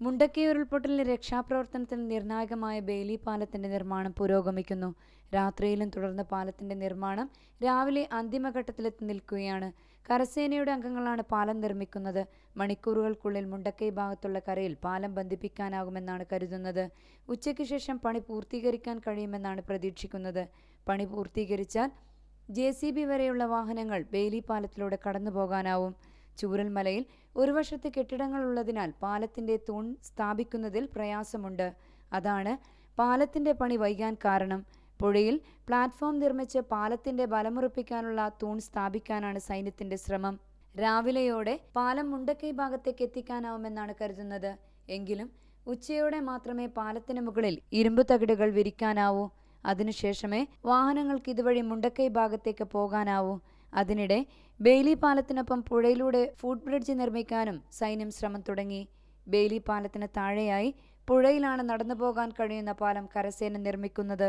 മുണ്ടക്കൈ ഉരുൾപൊട്ടലിലെ രക്ഷാപ്രവർത്തനത്തിന് നിർണായകമായ ബേലി പാലത്തിന്റെ നിർമ്മാണം പുരോഗമിക്കുന്നു. രാത്രിയിലും തുടർന്ന പാലത്തിന്റെ നിർമ്മാണം രാവിലെ അന്തിമഘട്ടത്തിലെത്തി നിൽക്കുകയാണ്. കരസേനയുടെ അംഗങ്ങളാണ് പാലം നിർമ്മിക്കുന്നത്. മണിക്കൂറുകൾക്കുള്ളിൽ മുണ്ടക്കൈ ഭാഗത്തുള്ള കരയിൽ പാലം ബന്ധിപ്പിക്കാനാകുമെന്നാണ് കരുതുന്നത്. ഉച്ചയ്ക്ക് ശേഷം പണി പൂർത്തീകരിക്കാൻ കഴിയുമെന്നാണ് പ്രതീക്ഷിക്കുന്നത്. പണി പൂർത്തീകരിച്ചാൽ ജെ വരെയുള്ള വാഹനങ്ങൾ ബേലി പാലത്തിലൂടെ കടന്നു പോകാനാവും ചൂരൽമലയിൽ ഒരു വശത്ത് കെട്ടിടങ്ങളുള്ളതിനാൽ പാലത്തിന്റെ തൂൺ സ്ഥാപിക്കുന്നതിൽ പ്രയാസമുണ്ട്. അതാണ് പാലത്തിന്റെ പണി വൈകാൻ കാരണം. പുഴയിൽ പ്ലാറ്റ്ഫോം നിർമ്മിച്ച് പാലത്തിന്റെ ബലമുറപ്പിക്കാനുള്ള തൂൺ സ്ഥാപിക്കാനാണ് സൈന്യത്തിന്റെ ശ്രമം. രാവിലെയോടെ പാലം മുണ്ടക്കൈ ഭാഗത്തേക്ക് എത്തിക്കാനാവുമെന്നാണ് കരുതുന്നത്. എങ്കിലും ഉച്ചയോടെ മാത്രമേ പാലത്തിന് മുകളിൽ ഇരുമ്പ് തകിടുകൾ വിരിക്കാനാവൂ. അതിനുശേഷമേ വാഹനങ്ങൾക്ക് ഇതുവഴി മുണ്ടക്കൈ ഭാഗത്തേക്ക് പോകാനാവൂ. അതിനിടെ ബെയ്ലി പാലത്തിനൊപ്പം പുഴയിലൂടെ ഫുഡ് ബ്രിഡ്ജ് നിർമ്മിക്കാനും സൈന്യം ശ്രമം തുടങ്ങി. ബെയ്ലി പാലത്തിന് താഴെയായി പുഴയിലാണ് നടന്നു പോകാൻ കഴിയുന്ന പാലം കരസേന നിർമ്മിക്കുന്നത്.